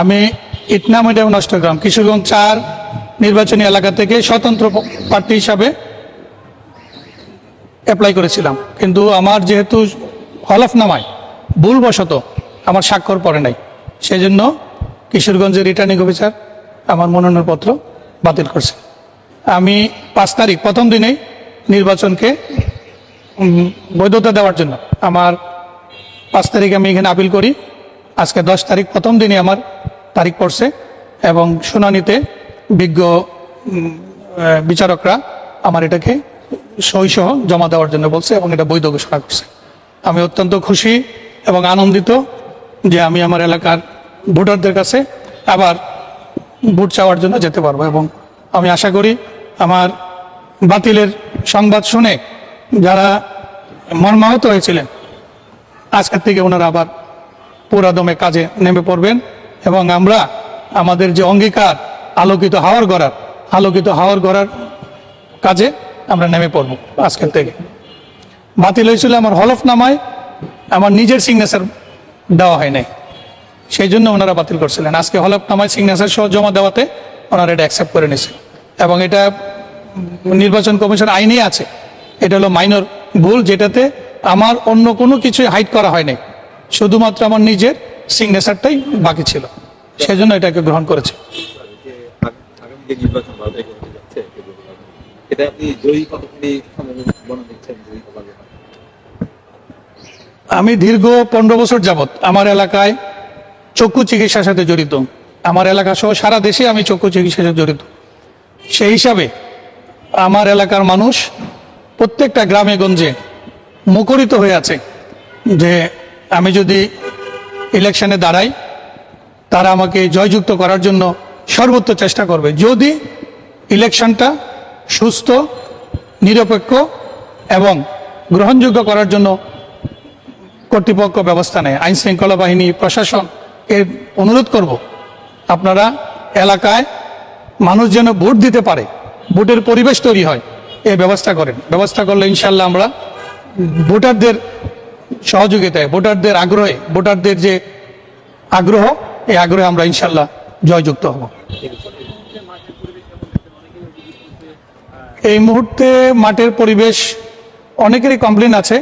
আমি ইটনা মিডিয়াম নষ্টগ্রাম, কিশোরগঞ্জ চার নির্বাচনী এলাকা থেকে স্বতন্ত্র প্রার্থী হিসাবে অ্যাপ্লাই করেছিলাম। কিন্তু আমার যেহেতু হলফনামায় ভুলবশত আমার স্বাক্ষর পড়ে নাই, সেজন্য কিশোরগঞ্জের রিটার্নিং অফিসার আমার মনোনয়নপত্র বাতিল করছে। আমি পাঁচ তারিখ, প্রথম দিনেই নির্বাচনকে বৈধতা দেওয়ার জন্য আমার পাঁচ তারিখ আমি এখানে আপিল করি। আজকে দশ তারিখ প্রথম দিনে আমার তারিখ পড়ছে এবং শুনানিতে বিজ্ঞ বিচারকরা আমার এটাকে সই সহ জমা দেওয়ার জন্য বলছে এবং এটা বৈধ ঘোষণা করছে। আমি অত্যন্ত খুশি এবং আনন্দিত যে আমি আমার এলাকার ভোটারদের কাছে আবার ভোট চাওয়ার জন্য যেতে পারব এবং আমি আশা করি আমার বাতিলের সংবাদ শুনে যারা মর্মাহত হয়েছিলেন, আজকের থেকে ওনারা আবার পুরাদমে কাজে নেমে পড়বেন এবং আমরা আমাদের যে অঙ্গীকার, আলোকিত হাওয়ার গড়ার, আলোকিত হাওয়ার গড়ার কাজে আমরা নেমে পড়ব আজকের থেকে। বাতিল হয়েছিল আমার হলফনামায়, আমার নিজের সিগনেচার দেওয়া হয় নাই। সেই জন্য ওনারা বাতিল করছিলেন। আজকে হলফনামায় সিগনেচার সহ জমা দেওয়াতে ওনারা এটা অ্যাকসেপ্ট করে নিয়েছে। এবং এটা নির্বাচন কমিশন আইনেই আছে। এটা হলো মাইনর ভুল, যেটাতে আমার অন্য কোনো কিছু হাইড করা হয় নাই। শুধুমাত্র আমার নিজের সিগনেচারটাই বাকি ছিল। সেজন্য এটাকে গ্রহণ করেছে? আমি দীর্ঘ পনেরো বছর যাবৎ আমার এলাকায় চক্ষু চিকিৎসার সাথে জড়িত। আমার এলাকা সহ সারা দেশে আমি চক্ষু চিকিৎসার সাথে জড়িত। সেই হিসাবে আমার এলাকার মানুষ প্রত্যেকটা গ্রামে গঞ্জে মুখরিত হয়ে আছে যে আমি যদি ইলেকশনে দাঁড়াই, তারা আমাকে জয়যুক্ত করার জন্য সর্বোচ্চ চেষ্টা করবে। যদি ইলেকশনটা সুস্থ, নিরপেক্ষ এবং গ্রহণযোগ্য করার জন্য কর্তৃপক্ষ ব্যবস্থা নেয়, আইন শৃঙ্খলা বাহিনী, প্রশাসন, এর অনুরোধ করব, আপনারা এলাকায় মানুষ যেন ভোট দিতে পারে, ভোটের পরিবেশ তৈরি হয়, এ ব্যবস্থা করেন। ব্যবস্থা করলে ইনশাল্লাহ আমরা ভোটারদের সহযোগিতায়, ভোটারদের আগ্রহে, ভোটারদের যে আগ্রহ, এই আগ্রহে আমরা ইনশাল্লাহ জয়যুক্ত হব। এই মুহূর্তে মাঠের পরিবেশ, অনেকেরই কমপ্লেন আছে।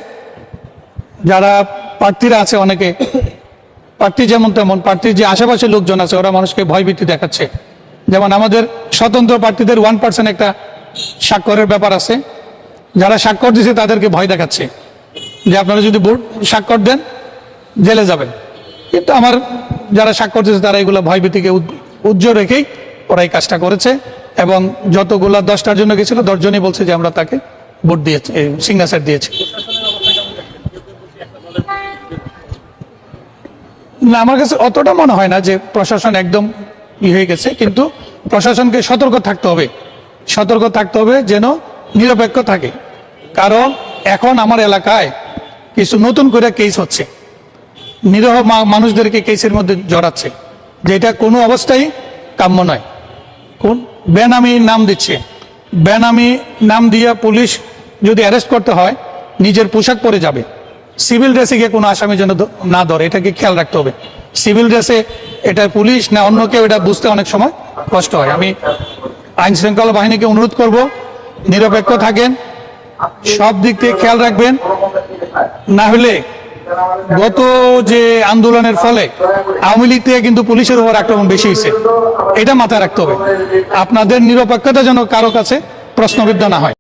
যারা প্রার্থীরা আছে অনেকে, প্রার্থী যেমন তেমন, প্রার্থীর যে আশেপাশে লোকজন আছে, ওরা মানুষকে ভয়ভীতি দেখাচ্ছে। যেমন আমাদের স্বতন্ত্র প্রার্থীদের ওয়ান পার্সেন্ট একটা স্বাক্ষরের ব্যাপার আছে। যারা স্বাক্ষর দিছে তাদেরকে ভয় দেখাচ্ছে। যে আপনারা যদি ভোট স্বাক্ষর দেন, জেলে যাবেন। কিন্তু আমার যারা স্বাক্ষর দিয়েছে, তারা এগুলো ভয়ভীতিকে উজ্জ্বল রেখেই ওরা এই কাজটা করেছে এবং যতগুলা দশটার জন্য গেছিল, দশজনই বলছে যে আমরা তাকে ভোট দিয়েছি সিগনেচার দিয়েছি। না, আমার কাছে অতটা মনে হয় না যে প্রশাসন একদম ই হয়ে গেছে, কিন্তু প্রশাসনকে সতর্ক থাকতে হবে। সতর্ক থাকতে হবে যেন নিরপেক্ষ থাকে। কারণ এখন আমার এলাকায় কিছু নতুন করে কেস হচ্ছে। নিরহ মানুষদেরকে কেসের মধ্যে জড়াচ্ছে, যেটা কোনো অবস্থায় কাম্য নয়। কোন বেনামি নাম দিচ্ছে। বেনামি নাম দিয়ে পুলিশ যদি অ্যারেস্ট করতে হয়, নিজের পোশাক পরে যাবে। সিভিল ড্রেসে গিয়ে কোনো আসামি যেন না ধরে, এটাকে খেয়াল রাখতে হবে। সিভিল ড্রেসে এটা পুলিশ না অন্য কেউ, এটা বুঝতে অনেক সময় কষ্ট হয়। আমি আইন শৃঙ্খলা বাহিনীকে অনুরোধ করব, নিরপেক্ষ থাকেন, সব দিক থেকে খেয়াল রাখবেন। না হলে গত যে আন্দোলনের ফলে আওয়ামী লীগ থেকে কিন্তু পুলিশের উপর আক্রমণ বেশি হয়েছে। এটা মাথায় রাখতে হবে। আপনাদের নিরপেক্ষতা যেন কারও কাছে প্রশ্নবিদ্ধ না হয়।